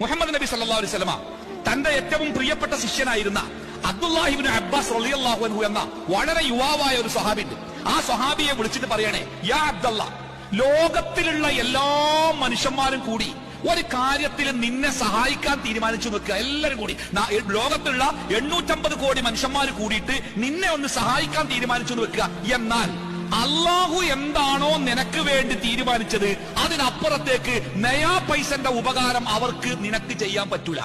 മുഹമ്മദ് നബി സല്ലല്ലാഹു അലൈഹി വസല്ലമ തന്റെ ഏറ്റവും പ്രിയപ്പെട്ട ശിഷ്യനായിരുന്ന അബ്ദുല്ലാഹിബിൻ അബ്ബാസ് റളിയല്ലാഹു അൻഹു എന്ന വളരെ യുവാവായ ഒരു സഹാബിന്റെ ആ സ്വഹാബിയെ വിളിച്ചിട്ട് പറയണേ യാ അബ്ദുള്ള ലോകത്തിലുള്ള എല്ലാ മനുഷ്യന്മാരും കൂടി ഒരു കാര്യത്തിൽ നിന്നെ സഹായിക്കാൻ തീരുമാനിച്ചു നിൽക്കുക എല്ലാവരും കൂടി ലോകത്തുള്ള എണ്ണൂറ്റമ്പത് കോടി മനുഷ്യന്മാർ കൂടിയിട്ട് നിന്നെ ഒന്ന് സഹായിക്കാൻ തീരുമാനിച്ചു നിൽക്കുക എന്നാൽ അള്ളാഹു എന്താണോ നിനക്ക് വേണ്ടി തീരുമാനിച്ചത് അതിനപ്പുറത്തേക്ക് നയാ പൈസന്റെ ഉപകാരം അവർക്ക് നിനക്ക് ചെയ്യാൻ പറ്റൂല.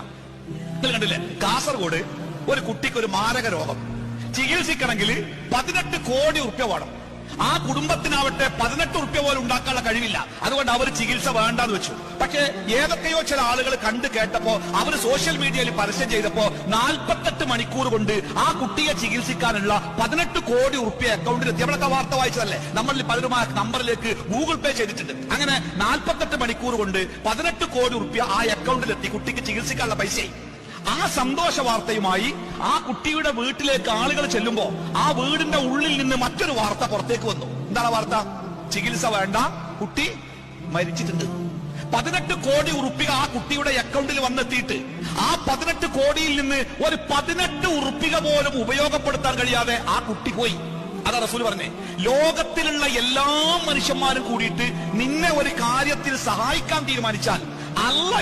കണ്ടില്ലേ? കാസർഗോഡ് ഒരു കുട്ടിക്ക് ഒരു മാരക രോഗം. ചികിത്സിക്കണമെങ്കിൽ പതിനെട്ട് കോടി ഉറുപ്പ്യ വേണം. ആ കുടുംബത്തിനാവട്ടെ പതിനെട്ട് ഉറുപ്പ്യ പോലും ഉണ്ടാക്കാനുള്ള കഴിവില്ല. അതുകൊണ്ട് അവർ ചികിത്സ വേണ്ടെന്ന് വെച്ചു. പക്ഷേ ഏതൊക്കെയോ ചില ആളുകൾ കണ്ടു കേട്ടപ്പോ അവർ സോഷ്യൽ മീഡിയയിൽ പരസ്യം ചെയ്തപ്പോ നാൽപ്പത്തെട്ട് മണിക്കൂർ കൊണ്ട് ആ കുട്ടിയെ ചികിത്സിക്കാനുള്ള പതിനെട്ട് കോടി ഉറുപ്പ്യ അക്കൗണ്ടിൽ എത്തി. നമ്മളൊക്കെ വാർത്ത വായിച്ചതല്ലേ? നമ്മളിൽ പലരും ആ നമ്പറിലേക്ക് ഗൂഗിൾ പേ ചെയ്തിട്ടുണ്ട്. അങ്ങനെ നാൽപ്പത്തെട്ട് മണിക്കൂർ കൊണ്ട് പതിനെട്ട് കോടി ഉറുപ്പ്യ ആ അക്കൗണ്ടിൽ എത്തി കുട്ടിക്ക് ചികിത്സിക്കാനുള്ള പൈസയായി. ആ സന്തോഷ വാർത്തയുമായി ആ കുട്ടിയുടെ വീട്ടിലേക്ക് ആളുകൾ ചെല്ലുമ്പോ ആ വീടിന്റെ ഉള്ളിൽ നിന്ന് മറ്റൊരു വാർത്ത പുറത്തേക്ക് വന്നു. എന്താണ് വാർത്ത? ചികിത്സ വേണ്ട. കുട്ടി മരിച്ചിട്ടുണ്ട്. പതിനെട്ട് കോടി ഉറുപ്പിക ആ കുട്ടിയുടെ അക്കൗണ്ടിൽ വന്നെത്തിയിട്ട് ആ പതിനെട്ട് കോടിയിൽ നിന്ന് ഒരു പതിനെട്ട് ഉറുപ്പിക പോലും ഉപയോഗപ്പെടുത്താൻ കഴിയാതെ ആ കുട്ടി പോയി. അതാ റസൂൽ പറഞ്ഞേ ലോകത്തിലുള്ള എല്ലാ മനുഷ്യന്മാരും കൂടിയിട്ട് നിന്നെ ഒരു കാര്യത്തിൽ സഹായിക്കാൻ തീരുമാനിച്ചാൽ അല്ല